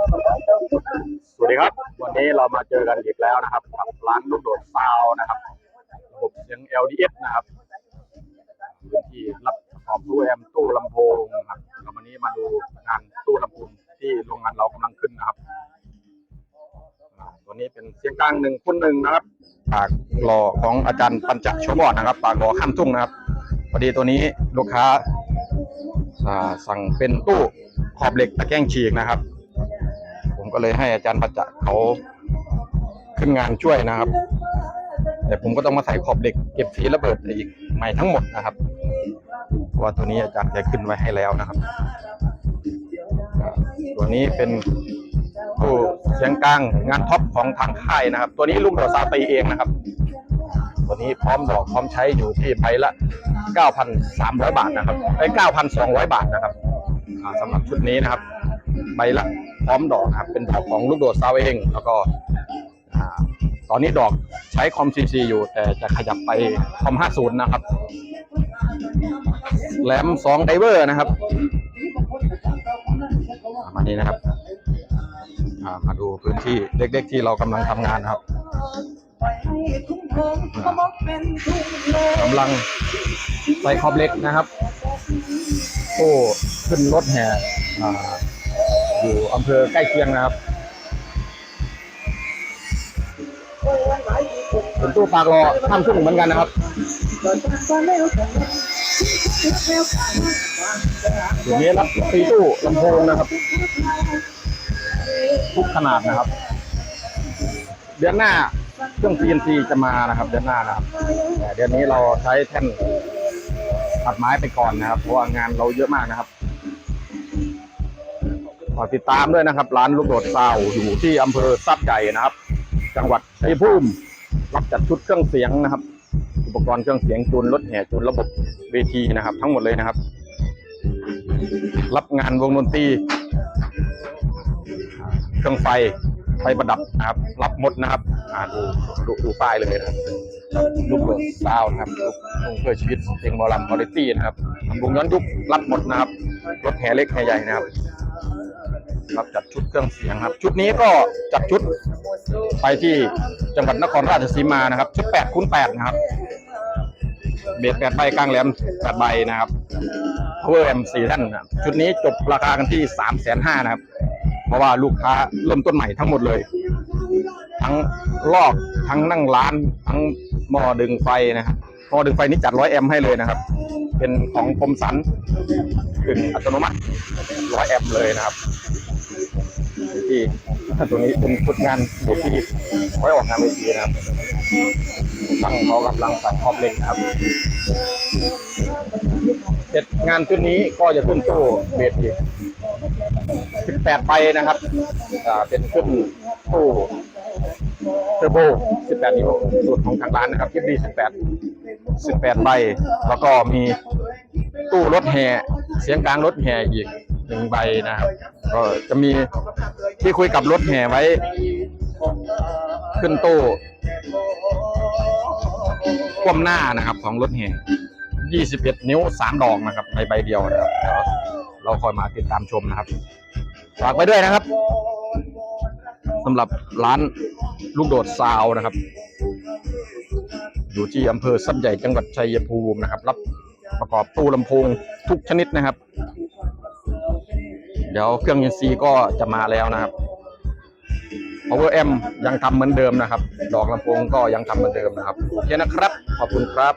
สวัสดีครับ วันนี้เรามาเจอกันอีกแล้วนะครับกับร้านลูกโดดซาวนะครับระบบเสียง LDS นะครับพื้นที่รับประกอบตู้แอมตู้ลำโพงนะครับแล้ววันนี้มาดูงานตู้ลำโพงที่โรงงานเรากำลังขึ้นนะครับตัวนี้เป็นเสียงกลางหนึ่งคุณหนึ่งนะครับปากหล่อของอาจารย์ปัญจโชบอดนะครับ ปากหล่อข้ามทุ่งนะครับพอดีตัวนี้ลูกค้าสั่งเป็นตู้ขอบเหล็กตะแกรงฉีกนะครับ ก็เลยให้อาจารย์ปัญจเขาขึ้นงานช่วยนะครับ แต่ผมก็ต้องมาใส่ขอบเหล็กเก็บสีระเบิดอีกใหม่ทั้งหมดนะครับเพราะว่าตัวนี้อาจารย์แกขึ้นไว้ให้แล้วนะครับ ตัวนี้เป็นตู้เสียงกลางงานท็อปของทางค่ายนะครับ ตัวนี้ลูกดอกซาตีเองนะครับ ตัวนี้พร้อมดอกพร้อมใช้อยู่ที่ใบละ 9,300 บาทนะครับไอ้9,200 บาทนะครับสำหรับชุดนี้นะครับ ใบละพร้อมดอกนะครับ เป็นดอกของลูกโดดซาวเองแล้วก็ตอนนี้ดอกใช้คอมซีซีอยู่ แต่จะขยับไปคอม50นะครับแหลม2ไดเวอร์นะครับอ่ามานี้นะครับมาดูพื้นที่เล็กๆที่เรากำลังทำงานครับกำลังใส่ขอบเล็กนะครับ โอ้ ขึ้นรถแห่ อยู่อำเภอใกล้เคียงนะครับเป็นตู้ปากรอข้ามทุ่งเหมือนกันนะครับอยู่นี้รับตีตู้ลำโพงนะครับ ทุกขนาดนะครับ เดือนหน้าเครื่อง CNC จะมานะครับ เดือนหน้านะครับแต่เดือนนี้เราใช้แท่นตัดไม้ไปก่อนนะครับ เพราะว่างานเราเยอะมากนะครับ ฝากติดตามด้วยนะครับ ร้านลูกโดดซาวอยู่ที่อำเภอทรัพย์ใหญ่นะครับ จังหวัดชัยภูมิรับจัดชุดเครื่องเสียงนะครับ อุปกรณ์เครื่องเสียงจูนรถแห่จูนระบบเวทีนะครับ ทั้งหมดเลยนะครับ รับงานวงดนตรีเครื่องไฟไฟประดับนะครับ รับหมดนะครับอ่าดูดูดูป้ายเลยนะครับลูกโดดซาวนะครับลูกทุ่งเพื่อชีวิตเพลงหมอลำคอร์ตี้นะครับวงย้อนยุครับหมดนะครับ รถแห่เล็กแห่ใหญ่นะครับ ครับจัดชุดเครื่องเสียงครับ ชุดนี้ก็จัดชุดไปที่จังหวัดนครราชสีมานะครับ ชุด8คูณ8นะครับ เบส8ใบกลางแหลม8ใบนะครับ Power M 4ท่านนะครับชุดนี้จบราคากันที่3 5 0 0 0นะครับ เพราะว่าลูกค้าเริ่มต้นใหม่ทั้งหมดเลย ทั้งลอกทั้งนั่งร้าน ทั้งหม้อดึงไฟนะครับหม้อดึงไฟนี้จัดร้อยแอมให้เลยนะครับ เป็นของคมสันกึ่งอัตโนมัติร้อยแอมเลยนะครับ ที่ตัวนี้เป็นชุดงานอยู่ที่ไว้ออกงานเวทีนะครับตั้งเขากำลังสั่งครอบเล็กนครับเสร็จงานชุดนี้ก็จะขึ้นตู้เบสอีก18ใบนะครับอ่าเป็นขึ้นตู้เทอร์โบ 18 นิ้วสูตรของทางร้านนะครับคิดดี18 18 ใบ แล้วก็มีตู้รถแห่ เสียงกลางรถแห่อีก หนึ่งใบนะครับ ก็จะมีที่คุยกับรถแห่ไว้ ขึ้นตู้คว่ำหน้านะครับ ของรถแห่21นิ้ว3ดอกนะครับในใบเดียวนะครับเดี๋ยวเราคอยมาติดตามชมนะครับฝากไปด้วยนะครับสำหรับร้านลูกโดดซาวนะครับ อยู่ที่อำเภอสับใหญ่จังหวัดชัยภูมินะครับ รับประกอบตู้ลำโพงทุกชนิดนะครับ เดี๋ยวเครื่องยินซีก็จะมาแล้วนะครับ Power M ยังทำเหมือนเดิมนะครับ ดอกลำโพงก็ยังทำเหมือนเดิมนะครับ โอเคนะครับ ขอบคุณครับ